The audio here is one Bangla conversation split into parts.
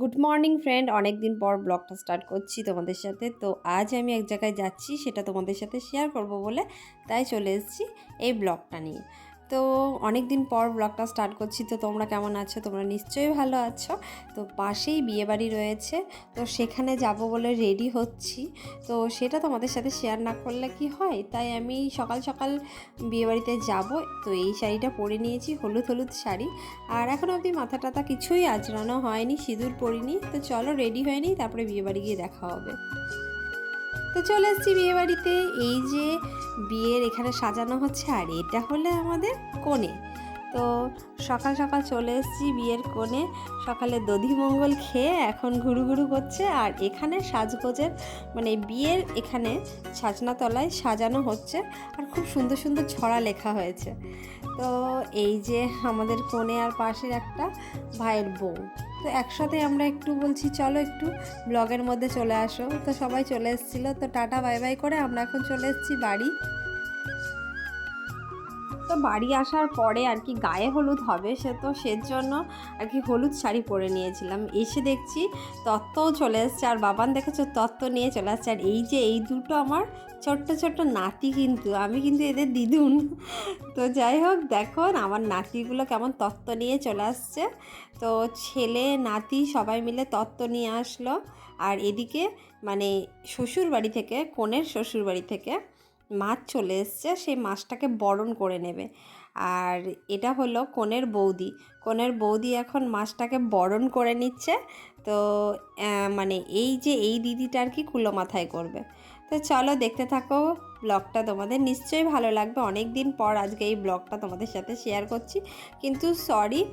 গুড মর্নিং ফ্রেন্ড অনেক দিন পর ব্লগটা স্টার্ট করছি তোমাদের সাথে। তো আজ আমি এক জায়গায় যাচ্ছি, সেটা তোমাদের সাথে শেয়ার করব বলে। তাই চলে এসেছি এই ব্লগটা নিয়ে। তো অনেক দিন পর ব্লগটা স্টার্ট করছি। তো তোমরা কেমন আছো? তোমরা নিশ্চয়ই ভালো আছো। তো পাশেই বিয়েবাড়ি রয়েছে। তো সেখানে যাব বলে রেডি হচ্ছি। তো সেটা তোমাদের সাথে শেয়ার না করলে কি হয়? তাই আমি সকাল সকাল বিয়েবাড়িতে যাব। তো এই শাড়িটা পরে নিয়েছি, হলুদ হলুদ শাড়ি। আর এখন অবধি মাথা টাথা কিছুই আজরানো হয়নি, সিঁদুর পরিনি। তো চলো রেডি হয়নি তারপরে বিয়েবাড়ি গিয়ে দেখা হবে। তো চলে এসেছি বিয়েবাড়িতে এই যে বিয়ের এখানে সাজানো হচ্ছে, আর এটা হলে আমাদের কোণে। তো সকাল সকাল চলে এসেছি বিয়ের কোণে। সকালে দধিমঙ্গল খেয়ে এখন ঘুরু ঘুরু করছে আর এখানে সাজগোজের মানে বিয়ের এখানে সাজনাতলায় সাজানো হচ্ছে, আর খুব সুন্দর সুন্দর ছড়া লেখা হয়েছে। তো এই যে আমাদের কোণে আর পাশের একটা ভাইয়ের বউ। তো একসাথে আমরা একটু বলছি, চলো একটু ব্লগের মধ্যে চলে আসো। তো সবাই চলে এসেছিল। তো টাটা, বাই বাই করে আমরা এখন চলে এসেছি বাড়ি। বাড়ি আসার পরে আর কি গায়ে হলুদ হবে সে তো সের জন্য আর কি হলুদ শাড়ি পরে নিয়েছিলাম। এসে দেখছি তত্ত্বও চলে এসছে আর বাবান দেখেছ তত্ত্ব নিয়ে চলে আসছে। আর এই যে এই দুটো আমার ছোট্ট ছোট্ট নাতি কিন্তু, আমি কিন্তু এদের দিদুন। তো যাই হোক, দেখো আমার নাতিগুলো কেমন তত্ত্ব নিয়ে চলে আসছে। তো ছেলে, নাতি সবাই মিলে তত্ত্ব নিয়ে আসলো। আর এদিকে মানে শ্বশুর বাড়ি থেকে, কনের শ্বশুর বাড়ি থেকে মাছ চলে এসছে, সেই মাছটাকে বরণ করে নেবে। আর এটা হলো কনের বৌদি। কনের বৌদি এখন মাছটাকে বরণ করে নিচ্ছে। তো মানে এই যে এই দিদিটা আর কি কুলো মাথায় করবে। তো চলো দেখতে থাকো ব্লগটা। তোমাদের নিশ্চয়ই ভালো লাগবে। অনেক দিন পর আজকে এই ব্লগটা তোমাদের সাথে শেয়ার করছি। কিন্তু সরি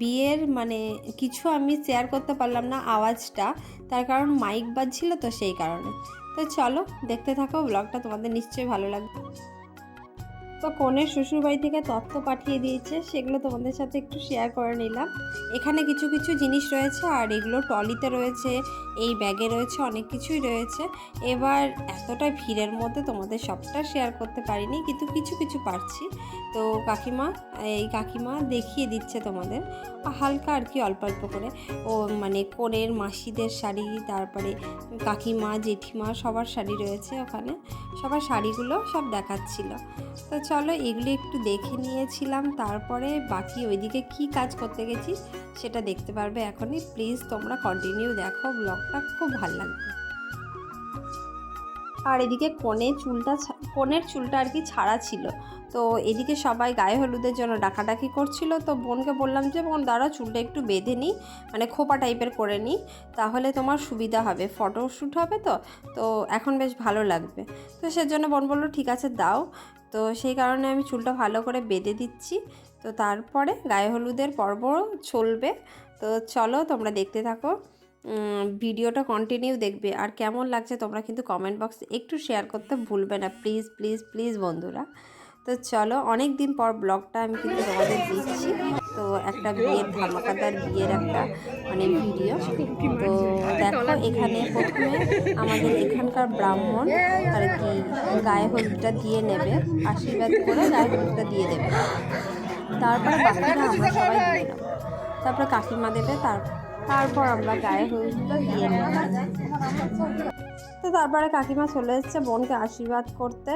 বিয়ের মানে কিছু আমি শেয়ার করতে পারলাম না আওয়াজটা, তার কারণ মাইক বাজছিল তো সেই কারণে। তো চলো দেখতে থাকো ব্লগটা তোমাদের নিশ্চয়ই ভালো লাগবে। তো কনের শ্বশুরবাড়ি থেকে তথ্য পাঠিয়ে দিয়েছে, সেগুলো তোমাদের সাথে একটু শেয়ার করে নিলাম। এখানে কিছু কিছু জিনিস রয়েছে, আর এগুলো টলিতে রয়েছে, এই ব্যাগে রয়েছে, অনেক কিছুই রয়েছে। এবার এতটা ভিড়ের মধ্যে তোমাদের সবটা শেয়ার করতে পারিনি, কিন্তু কিছু কিছু পারছি। তো কাকিমা, এই কাকিমা দেখিয়ে দিচ্ছে তোমাদের। হালকা আর কি অল্প অল্প করে। ও মানে কনের মাসিদের শাড়ি, তারপরে কাকিমা, জেঠিমা, সবার শাড়ি রয়েছে ওখানে। সবার শাড়িগুলো সব দেখাচ্ছিল। তো চলো এগুলো একটু দেখে নিয়েছিলাম, তারপরে বাকি ওইদিকে কি কাজ করতে গেছি সেটা দেখতে পারবে এখনই। প্লিজ তোমরা কন্টিনিউ দেখো ব্লগটা খুব ভালো লাগবে। আর এদিকে কোণে চুলটা কোণের চুলটা আর কি ছাড়া ছিল। তো এদিকে সবাই গায়ে হলুদের জন্য ডাকাডাকি করছিল। তো বোনকে বললাম যে, বোন দাঁড়া চুলটা একটু বেঁধে নিই মানে খোপা টাইপের করে নিই তাহলে তোমার সুবিধা হবে ফটো শ্যুট হবে তো তো এখন বেশ ভালো লাগবে। তো সেজন্য বোন বলল, ঠিক আছে, দাও। তো সেই কারণে আমি চুলটা ভালো করে বেঁধে দিচ্ছি। তো তারপরে গায়ে হলুদের পর্ব চলবে। তো চলো, তোমরা দেখতে থাকো। ভিডিওটা কন্টিনিউ দেখবে। আর কেমন লাগছে তোমরা কিন্তু কমেন্ট বক্সে একটু শেয়ার করতে ভুলবে না। প্লিজ প্লিজ প্লিজ বন্ধুরা। তো চলো অনেক দিন পর ব্লগটা আমি কিন্তু তোমাদের দিচ্ছি। তো একটা বিয়ের ধামাকাদার বিয়ের একটা মানে ভিডিও তো দেখো, এখানে প্রথমে আমাদের এখানকার ব্রাহ্মণ আর কি গায়ে হলুদটা দিয়ে নেবে, আশীর্বাদ করে গায়ে হলুদটা দিয়ে দেবে। তারপর বাকিরা আমরা সবাই দিয়ে নেব। তারপরে কাকিমা দেবে, তার তারপর আমরা গায়ে হলুদটা দিয়ে নেব। তো তারপরে কাকিমা চলে এসছে বোনকে আশীর্বাদ করতে।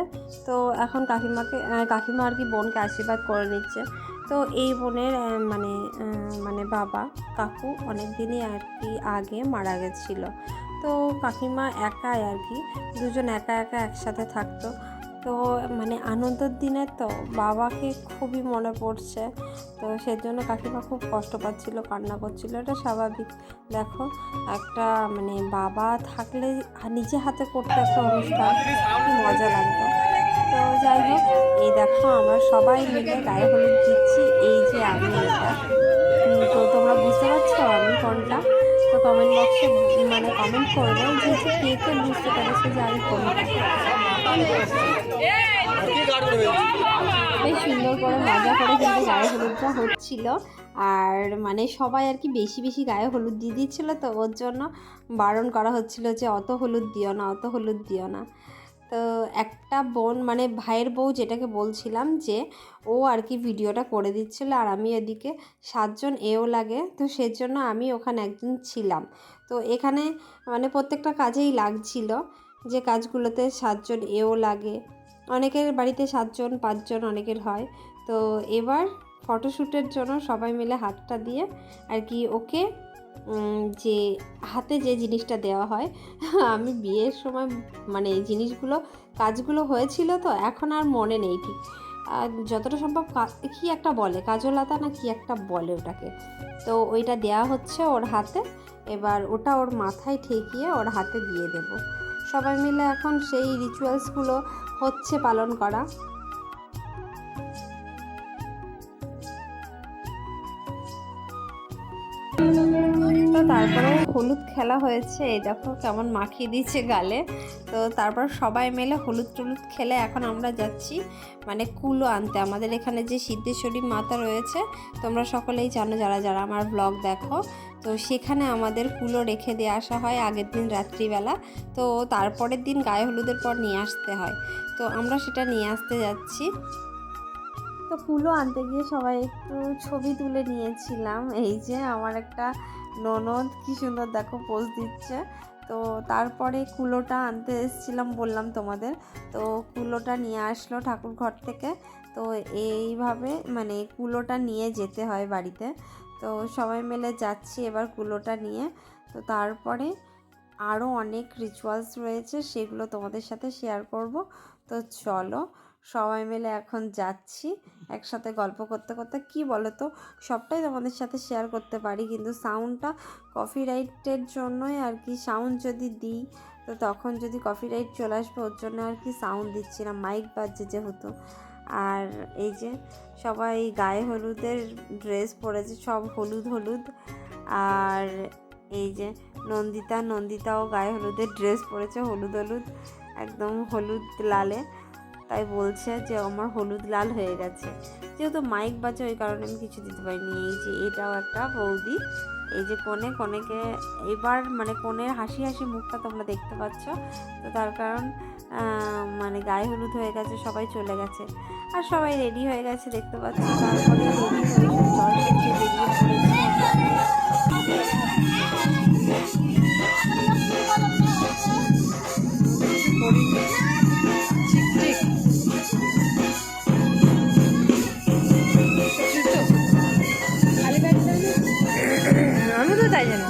তো এখন কাকিমাকে কাকিমা আর কি বোনকে আশীর্বাদ করে নিচ্ছে। তো এই বোনের মানে মানে বাবা কাকু অনেক দিনই আর কি আগে মারা গেছিল। তো কাকিমা একাই আর কি, দুজন একা একা একসাথে থাকতো। তো মানে আনন্দের দিনে তো বাবাকে খুবই মনে পড়ছে। তো সেজন্য কাকিমা খুব কষ্ট পাচ্ছিল, কান্না করছিল, এটা স্বাভাবিক। দেখো, একটা মানে বাবা থাকলে নিজে হাতে করতে একটা অনুষ্ঠান কি মজা লাগতো। তো যাই হোক, এই দেখো আমরা সবাই মিলে গায়ে হলুদ দিচ্ছি, এই যে আমি এটা। তো তোমরা বুঝতে পারছ আমি কোনটা? তো কমেন্ট বক্সে মানে কমেন্ট করবে যে কে কে বুঝতে পেরেছে যে আমি কোনটা। বেশ সুন্দর করে মজা করে কিন্তু গায়ে হলুদটা হচ্ছিল। আর মানে সবাই আর কি বেশি বেশি গায়ে হলুদ দিয়ে দিচ্ছিল, তো ওর জন্য বারণ করা হচ্ছিল যে অত হলুদ দিও না, অত হলুদ দিও না। তো একটা বোন মানে ভাইয়ের বউ যেটাকে বলছিলাম যে, ও আর কি ভিডিওটা করে দিচ্ছিল আর আমি এদিকে সাতজন এও লাগে, তো সেজন্য আমি ওখানে একদিন ছিলাম। তো এখানে মানে প্রত্যেকটা কাজেই লাগছিল। যে কাজগুলোতে সাতজন এও লাগে। অনেকের বাড়িতে সাতজন, পাঁচজন অনেকের হয়। তো এবার ফটোশ্যুটের জন্য সবাই মিলে হাতটা দিয়ে আর কি ওকে যে হাতে যে জিনিসটা দেওয়া হয়, আমি বিয়ের সময় মানে এই জিনিসগুলো, কাজগুলো হয়েছিল তো, এখন আর মনে নেই ঠিক। আর যতটা সম্ভব কা- একটা বলে, কাজলাতা না কি একটা বলে ওটাকে। তো ওইটা দেয়া হচ্ছে ওর হাতে, এবার ওটা ওর মাথায় ঠেকিয়ে ওর হাতে দিয়ে দেব। সবাই মিলে এখন সেই রিচুয়ালসগুলো হচ্ছে পালন করা। তো তারপরে হলুদ খেলা হয়েছে। এই দেখো কেমন মাখিয়ে দিয়েছে গালে। তো তারপর সবাই মিলে হলুদ টলুদ খেলে এখন আমরা যাচ্ছি মানে কুলো আনতে। আমাদের এখানে যে সিদ্ধেশ্বরী মাতা রয়েছে, তোমরা সকলেই জানো যারা যারা আমার ব্লগ দেখো। তো সেখানে আমাদের কুলো রেখে দিয়ে আসা হয় আগের দিন রাত্রিবেলা। তো তারপরের দিন গায়ে হলুদের পর নিয়ে আসতে হয়। তো আমরা সেটা নিয়ে আসতে যাচ্ছি। তো কুলো আনতে গিয়ে সবাই একটু ছবি তুলে নিয়েছিলাম। এই যে আমার একটা ননদ কি সুন্দর দেখো পোজ দিচ্ছে। তো তারপরে কুলোটা আনতে এসেছিলাম বললাম তোমাদের। তো কুলোটা নিয়ে আসলো ঠাকুর ঘর থেকে। তো এইভাবে মানে কুলোটা নিয়ে যেতে হয় বাড়িতে। তো সবাই মিলে যাচ্ছি এবার কুলোটা নিয়ে। তো তারপরে আরও অনেক রিচুয়ালস রয়েছে, সেগুলো তোমাদের সাথে শেয়ার করব। তো চলো সবাই মিলে এখন যাচ্ছি, একসাথে গল্প করতে করতে। কি বলো তো সবটাই তোমাদের সাথে শেয়ার করতে পারি, কিন্তু সাউন্ডটা কপিরাইটের জন্যই আর কি সাউন্ড যদি দিই, তো তখন যদি কপিরাইট চলে আসবে, ওর জন্য আর কি সাউন্ড দিচ্ছি না মাইক বাজছে যেহেতু। আর এই যে সবাই গায়ে হলুদের ড্রেস পরেছে, সব হলুদ হলুদ। আর এই যে নন্দিতা, নন্দিতাও গায়ে হলুদের ড্রেস পরেছে, হলুদ হলুদ, একদম হলুদ লালে। তাই বলছে যে আমার হলুদ লাল হয়ে গেছে। যেহেতু মাইক বাজে, ওই কারণে আমি কিছু দিতে পারিনি। এই যে এটাও একটা বৌদি। এই যে কোণে, কোণেকে এবার মানে কোণের হাসি হাসি মুখটা তোমরা দেখতে পাচ্ছ। তো তার কারণ মানে গায়ে হলুদ হয়ে গেছে, সবাই চলে গেছে। আর সবাই রেডি হয়ে গেছে দেখতে পাচ্ছ। তারপরে রেডি হয়ে জল তাই জন্য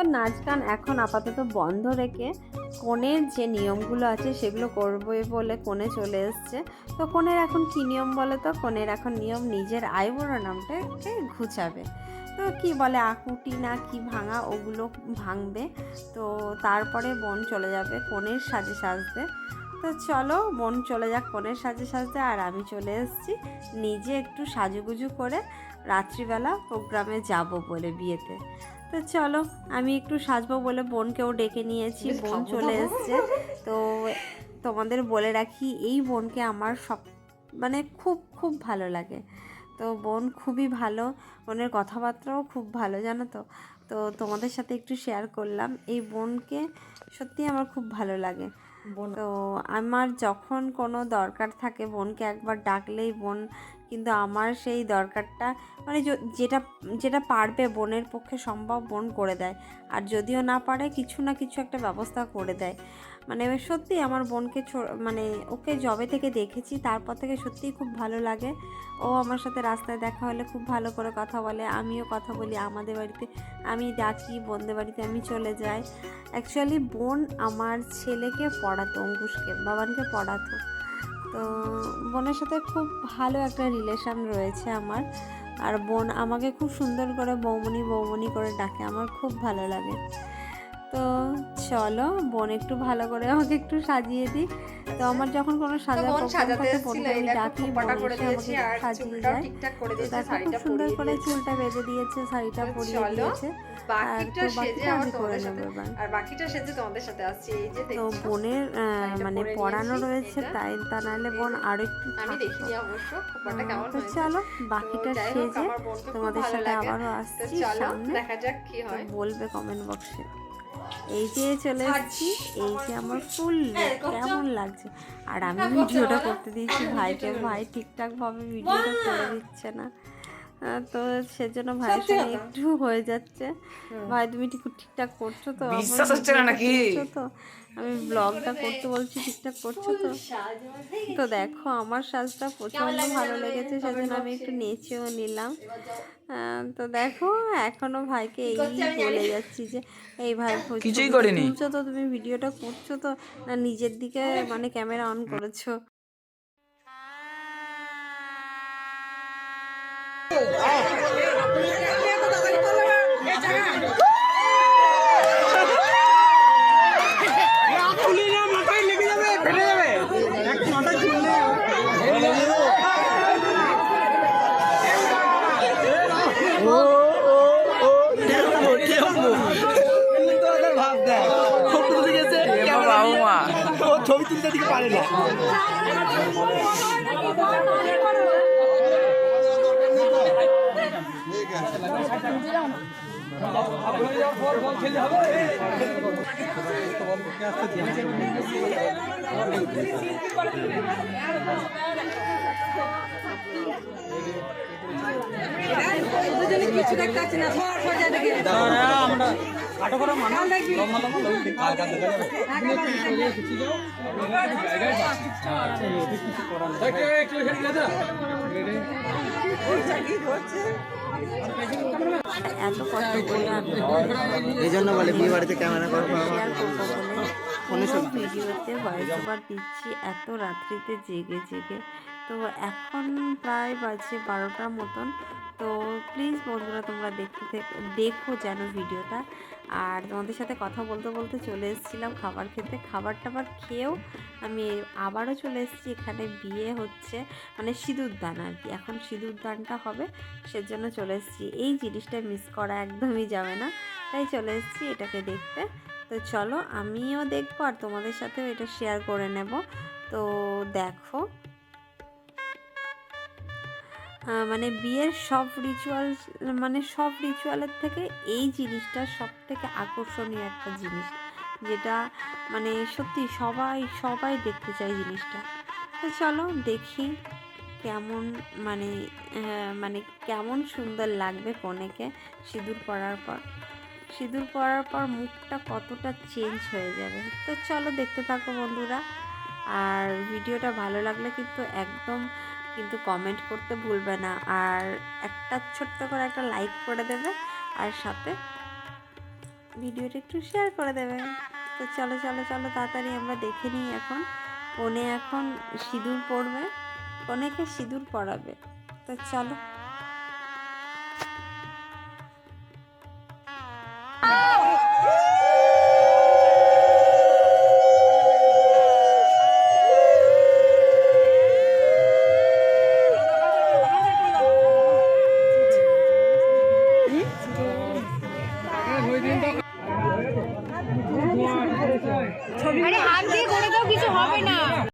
তো নাচ গান এখন আপাতত বন্ধ রেখে কনের যে নিয়মগুলো আছে সেগুলো করবে বলে কোণে চলে এসছে। তো কনের এখন কী নিয়ম বলে তো? কনের এখন নিয়ম নিজের আইবুড়ো নামটাকে ঘুচাবে। তো কি বলে? আকুটি না কি ভাঙা ওগুলো ভাঙবে। তো তারপরে বোন চলে যাবে কনের সাজে সাজতে। তো চলো বোন চলে যাক কনের সাজে সাজতে আর আমি চলে এসেছি নিজে একটু সাজুগুজু করে রাত্রিবেলা প্রোগ্রামে যাব বলে বিয়েতে। তো চলো আমি একটু সাজবো বলে বোনকেও ডেকে নিয়েছি। বোন চলে এসছে। তো তোমাদের বলে রাখি এই বোনকে আমার সব মানে খুব খুব ভালো লাগে। তো বোন খুবই ভালো বোনের কথাবার্তাও খুব ভালো জানো তো? তো তোমাদের সাথে একটু শেয়ার করলাম। এই বোনকে সত্যি আমার খুব ভালো লাগে। তো আমার যখন কোনো দরকার থাকে বোনকে একবার ডাকলেই বোন কিন্তু আমার সেই দরকারটা মানে যেটা যেটা পারবে বোনের পক্ষে সম্ভব বোন করে দেয়। আর যদিও না পারে, কিছু না কিছু একটা ব্যবস্থা করে দেয়। মানে সত্যি আমার বোনকে মানে ওকে জবে থেকে দেখেছি, তারপর থেকে সত্যিই খুব ভালো লাগে। ও আমার সাথে রাস্তায় দেখা হলে খুব ভালো করে কথা বলে, আমিও কথা বলি আমাদের বাড়িতে, আমি ডাকি, বোনদের বাড়িতে আমি চলে যাই। অ্যাকচুয়ালি বোন আমার ছেলেকে পড়াতো, অঙ্কুশকে, বাবানকে পড়াতো। তো বোনের সাথে খুব ভালো একটা রিলেশান রয়েছে আমার। আর বোন আমাকে খুব সুন্দর করে বৌমনি বৌমনি করে ডাকে, আমার খুব ভালো লাগে। তো চলো, বোন একটু ভালো করে আমাকে একটু সাজিয়ে দিই তো আমার যখন কোনো সাজা সাজাতে দেখো ডাকি করে দিয়েছি আর চুলটাও ঠিকঠাক করে দিয়েছে দেখো শাড়িটা সুন্দর করে চুলটা বেঁধে দিয়েছে শাড়িটা পরিয়ে দিয়েছে। বাকিটা সেজে বাকিটা আবার আমি করে তোমাদের সাথে আর বাকিটা সেজে তোমাদের সাথে আসছি এই যে তো বোনের মানে পড়ানো রয়েছে তাই তা নাহলে বোন আরও একটু আমি। দেখিনি অবশ্য কেমন তো চলো বাকিটা সেজে আমার তোমাদের সাথে। আবারও আসছি চলো দেখা যাক কি হয়। বলবে কমেন্ট বক্সে এই যে চলে এসেছি এই যে আমার ফুল হ্যাঁ, কেমন লাগছে? আর আমি ভিডিওটা করতে দিয়েছি ভাইকে ভাই ঠিকঠাক ভাবে ভিডিওটা করে দিচ্ছে না। তো সেজন্য ভাইয়ের সঙ্গে একটু হয়ে যাচ্ছে। ভাই তুমি ঠিক ঠিকঠাক করছ তো? বিশ্বাস হচ্ছে না নাকি? তো? আমি ব্লগটা করতে বলছি ঠিকঠাক করছ তো? তো দেখো আমার সাজটা প্রচণ্ড ভালো লেগেছে সেজন্য আমি একটু নেচেও নিলাম। তো দেখো এখনও ভাইকে এই বলে যাচ্ছি যে এই ভাই কিছুই করেনি করিনি। তুলছো তো তুমি ভিডিওটা করছ তো না নিজের দিকে মানে ক্যামেরা অন করেছ? বাবু মা ছবি তুলতে দিকে পারে না এত কষ্ট এই জন্য বলে বিয়ে বাড়িতে ক্যামেরা করব ভিডিওতে ভয়েস ওভার দিচ্ছি এত রাত্রিতে জেগে জেগে। তো এখন প্রায় বাজে বারোটার মতন। তো প্লিজ বন্ধুরা তোমরা দেখতে দেখো যেন ভিডিওটা আর তোমাদের সাথে কথা বলতে বলতে চলে এসেছিলাম খাবার খেতে। খাবার টাবার খেয়েও আমি আবারও চলে এসেছি। এখানে বিয়ে হচ্ছে মানে সিঁদুর দান আর কি। এখন সিঁদুর দানটা হবে, সেজন্য চলে এসেছি। এই জিনিসটা মিস করা একদমই যাবে না। তাই চলে এসেছি এটাকে দেখতে। তো চলো আমিও দেখব আর তোমাদের সাথেও এটা শেয়ার করে নেব। তো দেখো মানে বিয়ের সব রিচুয়াল মানে সব রিচুয়ালের থেকে এই জিনিসটা সব থেকে আকর্ষণীয় একটা জিনিস। যেটা মানে সত্যি সবাই সবাই দেখতে চায় জিনিসটা। তো চলো দেখি কেমন মানে মানে কেমন সুন্দর লাগবে কনেকে সিঁদুর পরার পর। সিঁদুর পরার পর মুখটা কতটা চেঞ্জ হয়ে যাবে। তো চলো দেখতে থাকো বন্ধুরা। আর ভিডিওটা ভালো লাগলে কিন্তু একদম কিন্তু কমেন্ট করতে ভুলবে না। আর একটা ছোট্ট করে একটা লাইক করে দেবে। আর সাথে ভিডিওটা একটু শেয়ার করে দেবে। তো চলো চলো চলো, তাড়াতাড়ি আমরা দেখে নিই এখন। কনে এখন সিঁদুর পরবে। কনেকে সিঁদুর পরাবে। তো চলো।